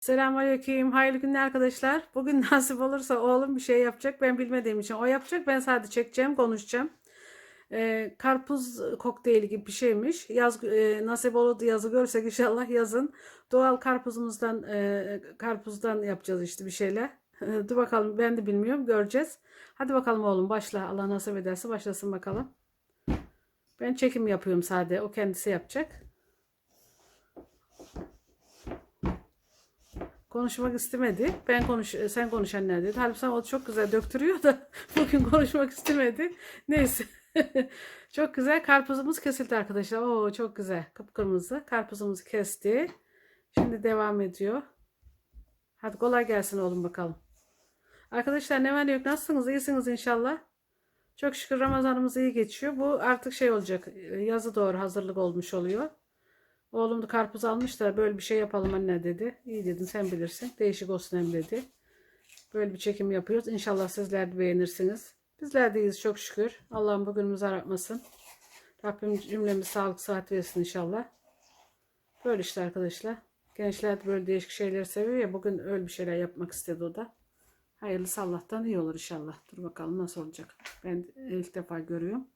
Selamünaleyküm. Hayırlı günler arkadaşlar. Bugün nasip olursa oğlum bir şey yapacak. Ben bilmediğim için o yapacak. Ben sadece çekeceğim, konuşacağım. Ee, karpuz kokteyli gibi bir şeymiş. Yaz e, nasip olur yazı görsek inşallah yazın. Doğal karpuzumuzdan e, karpuzdan yapacağız işte bir şeyler. Dur bakalım ben de bilmiyorum göreceğiz. Hadi bakalım oğlum başla. Allah nasip ederse başlasın bakalım. Ben çekim yapıyorum sadece. O kendisi yapacak. Konuşmak istemedi. Ben konuş sen konuş anne dedi. Halbuki o çok güzel döktürüyor da bugün konuşmak istemedi. Neyse. çok güzel karpuzumuz kesildi arkadaşlar. Oo çok güzel. Kıpkırmızı. Karpuzumuzu kesti. Şimdi devam ediyor. Hadi kolay gelsin oğlum bakalım. Arkadaşlar ne var ne yok nasılsınız? İyisiniz inşallah. Çok şükür Ramazanımız iyi geçiyor. Bu artık şey olacak. Yazı doğru hazırlık olmuş oluyor. Oğlum da karpuz almış da böyle bir şey yapalım anne dedi. İyi dedim sen bilirsin. Değişik olsun hem dedi. Böyle bir çekim yapıyoruz. İnşallah sizler de beğenirsiniz. Bizler de iyiyiz çok şükür. Allah'ım bugünümüzü aratmasın. Rabbim cümlemiz sağlık sıhhat versin inşallah. Böyle işte arkadaşlar. Gençler de böyle değişik şeyler seviyor ya. Bugün öyle bir şeyler yapmak istedi o da. Hayırlısı Allah'tan iyi olur inşallah. Dur bakalım nasıl olacak. Ben ilk defa görüyorum.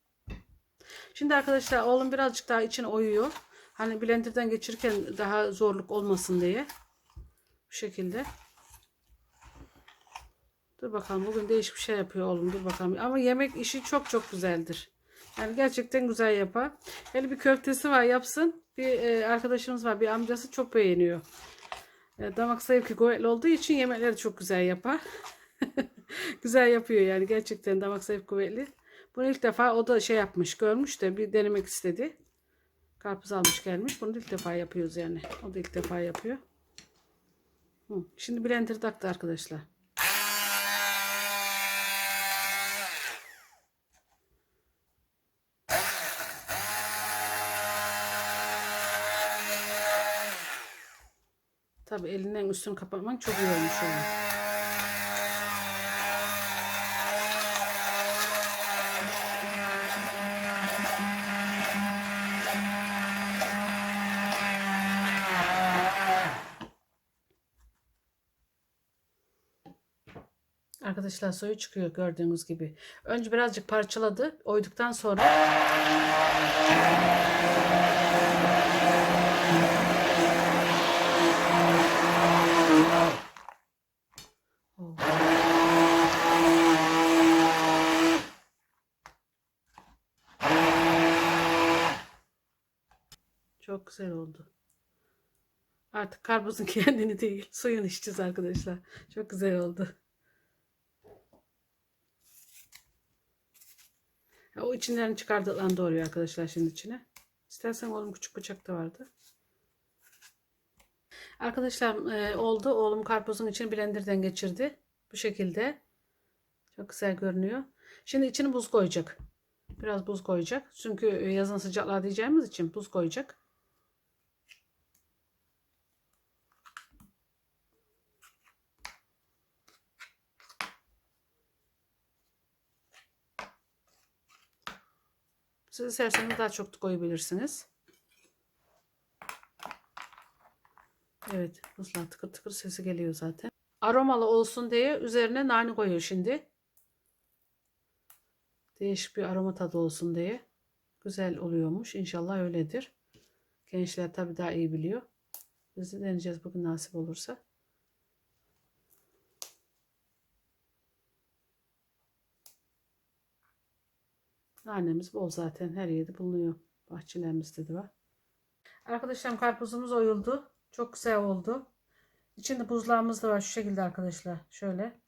Şimdi arkadaşlar oğlum birazcık daha için oyuyor. Hani blenderdan geçirirken daha zorluk olmasın diye. Bu şekilde. Dur bakalım bugün değişik bir şey yapıyor oğlum dur bakalım. Ama yemek işi çok çok güzeldir. Yani gerçekten güzel yapar. Hele bir köftesi var yapsın. Bir e, arkadaşımız var bir amcası çok beğeniyor. E, damak zevki kuvvetli olduğu için yemekleri çok güzel yapar. güzel yapıyor yani gerçekten damak zevki kuvvetli. Bunu ilk defa o da şey yapmış görmüş de bir denemek istedi. Karpuz almış gelmiş. Bunu ilk defa yapıyoruz yani. O da ilk defa yapıyor. Hı. Şimdi blender taktı arkadaşlar. Tabi elinden üstünü kapatmak çok iyi olmuş yani. Arkadaşlar soyu çıkıyor gördüğünüz gibi. Önce birazcık parçaladı. Oyduktan sonra. Çok güzel oldu. Artık karpuzun kendini değil, suyun içeceğiz arkadaşlar. Çok güzel oldu. O içinden çıkardıklarını doğruyor arkadaşlar şimdi içine. İstersen oğlum küçük bıçak da vardı. Arkadaşlar e, oldu. Oğlum karpuzun içini blenderden geçirdi. Bu şekilde. Çok güzel görünüyor. Şimdi içine buz koyacak. Biraz buz koyacak. Çünkü e, yazın sıcaklar diyeceğimiz için buz koyacak. Siz isterseniz daha çok koyabilirsiniz. Evet, buzlar tıkır tıkır sesi geliyor zaten. Aromalı olsun diye üzerine nane koyuyor şimdi. Değişik bir aroma tadı olsun diye. Güzel oluyormuş. İnşallah öyledir. Gençler tabii daha iyi biliyor. Biz de deneyeceğiz bugün nasip olursa. Nanemiz bol zaten her yerde bulunuyor. Bahçelerimizde de var. Arkadaşlar karpuzumuz oyuldu. Çok güzel oldu. İçinde buzlarımız da var şu şekilde arkadaşlar. Şöyle.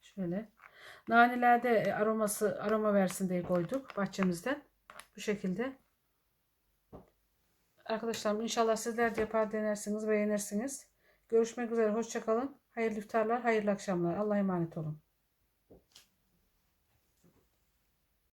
Şöyle. Nanelerde aroması aroma versin diye koyduk bahçemizden. Bu şekilde. Arkadaşlar inşallah sizler de yapar denersiniz beğenirsiniz. Görüşmek üzere. Hoşçakalın. Hayırlı iftarlar, hayırlı akşamlar. Allah'a emanet olun.